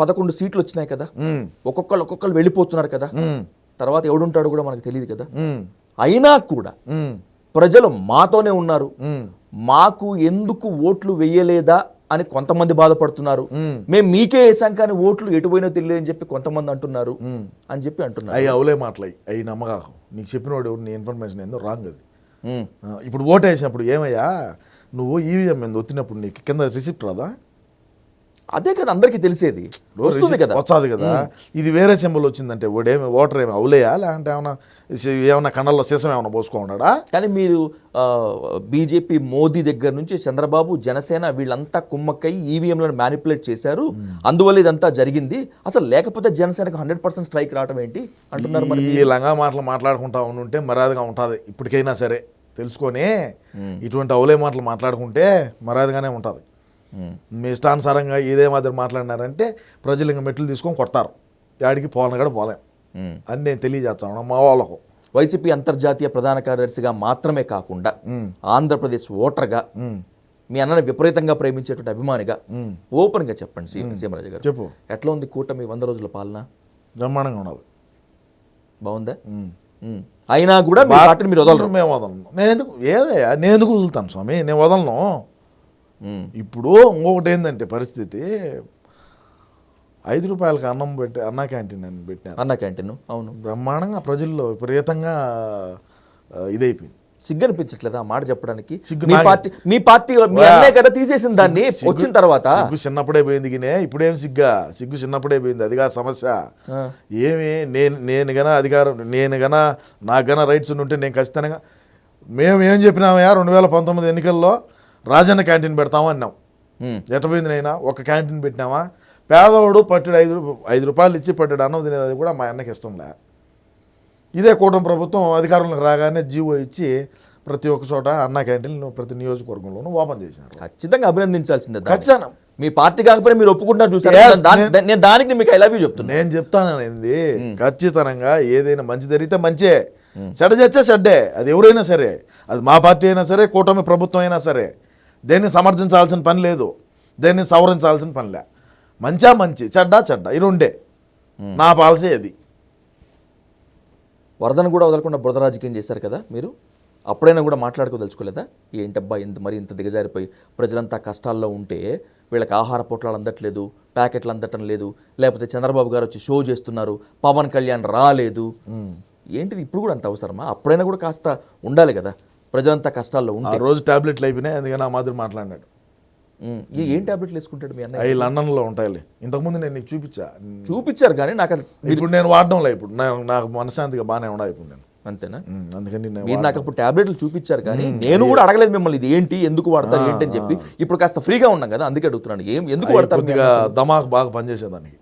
పదకొండు సీట్లు వచ్చినాయి కదా. ఒక్కొక్కరు ఒక్కొక్కరు వెళ్ళిపోతున్నారు కదా. తర్వాత ఎవడుంటాడో కూడా మనకు తెలియదు కదా. అయినా కూడా ప్రజలు మాతోనే ఉన్నారు. మాకు ఎందుకు ఓట్లు వెయ్యలేదా అని కొంతమంది బాధపడుతున్నారు. మేము. మీకే వేసాం కానీ ఓట్లు ఎటు పోయినో తెలియదు అని చెప్పి కొంతమంది అంటున్నారు అని చెప్పి అంటున్నారు. అవి అవులే మాటలు అవి నమ్మకాకు. నీకు చెప్పినవాడు నీ ఇన్ఫర్మేషన్ ఏందో రాంగ్ అది. ఇప్పుడు ఓటు వేసినప్పుడు ఏమయ్యా? నువ్వు ఈవీఎం మీద వచ్చినప్పుడు నీకు కింద రిసిప్ట్ రాదా? అదే కదా అందరికీ తెలిసేది. వస్తుంది కదా. వచ్చాది కదా. ఇది వేరే సింబల్ వచ్చిందంటే ఓడేమి ఓటర్ ఏమి అవులేయా? లేదంటే ఏమన్నా సి- ఏమన్నా కన్నల్లో సీసం ఏమన్నా పోసుకోన్నాడా కానీ మీరు బీజేపీ మోదీ దగ్గర నుంచి చంద్రబాబు జనసేన వీళ్ళంతా కుమ్మక్కై ఈవీఎంలను మ్యానిపులేట్ చేశారు. అందువల్ల ఇదంతా జరిగింది. అసలు లేకపోతే జనసేనకు హండ్రెడ్ పర్సెంట్ స్ట్రైక్ రావడం ఏంటి? అంటున్నారు మరి ఈ లంగా మాటలు మాట్లాడుకుంటా ఉంటే మర్యాదగా ఉంటుంది. ఇప్పటికైనా సరే. తెలుసుకొని ఇటువంటి అవులే మాటలు మాట్లాడుకుంటే మర్యాదగానే ఉంటుంది. మీ ఇష్టానుసారంగా ఇదే మాదిరి మాట్లాడినారంటే ప్రజలు ఇంకా మెట్లు తీసుకొని కొడతారు. యాడికి పోలని కూడా పోలేం. అని నేను తెలియజేస్తాను. మా వాళ్ళకు. వైసీపీ అంతర్జాతీయ ప్రధాన కార్యదర్శిగా మాత్రమే కాకుండా ఆంధ్రప్రదేశ్ ఓటర్గా మీ అన్నని విపరీతంగా ప్రేమించేటువంటి అభిమానిగా ఓపెన్గా చెప్పండి సీ సీమరాజు గారు. చెప్పు. ఎట్లా ఉంది కూటమి వంద రోజుల పాలన? బ్రహ్మాండంగా ఉన్నది. బాగుందా. అయినా కూడా మీరు వదలరు. మేము వదలను. నేను ఎందుకు ఏదయ్యా నేను ఎందుకు వదులుతాను స్వామి? నేను వదలను. ఇప్పుడు ఇంకొకటి ఏంటంటే పరిస్థితి ఐదు రూపాయలకి అన్నం పెట్టి అన్నా క్యాంటీన్ అని పెట్టినారు. అన్న క్యాంటీన్ అవును. బ్రహ్మాండంగా ప్రజల్లో విపరీతంగా ఇదైపోయింది. సిగ్గు అనిపించట్లేదా ఆ మాట చెప్పడానికి? సిగ్గు మీ పార్టీ మీ పార్టీ మీ అన్నే కదా తీసేసిన దాన్ని వచ్చిన తర్వాత. సిగ్గు చిన్నప్పుడే పోయింది గినే ఇప్పుడేం సిగ్గా? సిగ్గు చిన్నప్పుడే పోయింది అదిగా సమస్య. ఆ. ఏమి నేను నేను గన అధికారం నేను గన నాకు గన రైట్స్ ఉంటే నేను ఖచ్చితంగా మేము ఏం చెప్పినామయ్యా రెండు వేల పంతొమ్మిది ఎన్నికల్లో? రాజన్న క్యాంటీన్ పెడతాము అన్నాం. నైనా ఒక క్యాంటీన్ పెట్టినామా? పేదవాడు పట్టుడు ఐదు ఐదు రూపాయలు ఇచ్చి పట్టుడు అన్నం తినేది కూడా మా అన్నకి ఇష్టంలే ఇదే కూటమి ప్రభుత్వం అధికారంలోకి రాగానే జీవో ఇచ్చి ప్రతి ఒక్క చోట అన్న క్యాంటీన్ ప్రతి నియోజకవర్గంలోనూ ఓపెన్ చేసినారు ఖచ్చితంగా అభినందించాల్సిందే. ఖచ్చితంగా. మీ పార్టీ కాకపోతే మీరు ఒప్పుకుంటున్నారు చూసారు? నేను దానికి మీకు ఐ లవ్ యూ చెప్తున్నా. నేను చెప్తానండి ఖచ్చితంగా ఏదైనా మంచి జరిగితే మంచే. చెడ్డ చేస్తే చెడ్డే. అది ఎవరైనా సరే. అది మా పార్టీ అయినా సరే కూటమి ప్రభుత్వం అయినా సరే. దేన్ని సమర్థించాల్సిన పని లేదు. దేన్ని సవరించాల్సిన పనిలే మంచా మంచి చెడ్డా చెడ్డ ఈ రెండే. నా పాలసీ అది వరదను కూడా వదలకుండా బురద రాజకీయం చేశారు కదా మీరు? అప్పుడైనా కూడా మాట్లాడుకోదలుచుకోలేదా ఏంటబ్బా ఇంత మరి ఇంత దిగజారిపోయి ప్రజలంతా కష్టాల్లో ఉంటే వీళ్ళకి ఆహార పొట్లాలు అందట్లేదు ప్యాకెట్లు అందటం లేదు లేకపోతే చంద్రబాబు గారు వచ్చి షో చేస్తున్నారు పవన్ కళ్యాణ్ రాలేదు. ఏంటిది ఇప్పుడు కూడా అంత అవసరమా? అప్పుడైనా కూడా కాస్త ఉండాలి కదా. ప్రజలంతా కష్టాల్లో ఉంటే. రోజు టాబ్లెట్లు అయిపోయినాయి అందుకని ఆ మాదిరి మాట్లాడినాడు. ఏం టాబ్లెట్లు వేసుకుంటాడు మీ అన్నయ్య? అవి లండన్లో ఉంటాయిలే. ఇంతకుముందు నేను నీకు చూపించా. చూపించారు కానీ నాకు ఇప్పుడు నేను వాడడంలే ఇప్పుడు. నాకు మనశ్శాంతిగా బాగానే ఉండా ఇప్పుడు నేను. అంతేనా? అందుకని నేను మీరు నాకు అప్పుడు టాబ్లెట్లు చూపించారు కానీ నేను కూడా అడగలేదు మిమ్మల్ని ఇది ఏంటి ఎందుకు వాడతారు ఏంటి అని చెప్పి. ఇప్పుడు కాస్త ఫ్రీగా ఉన్నాం కదా అందుకే అడుగుతున్నాను. ఏం ఎందుకు వాడతారు దమాక్ బాగా పనిచేసేదానికి.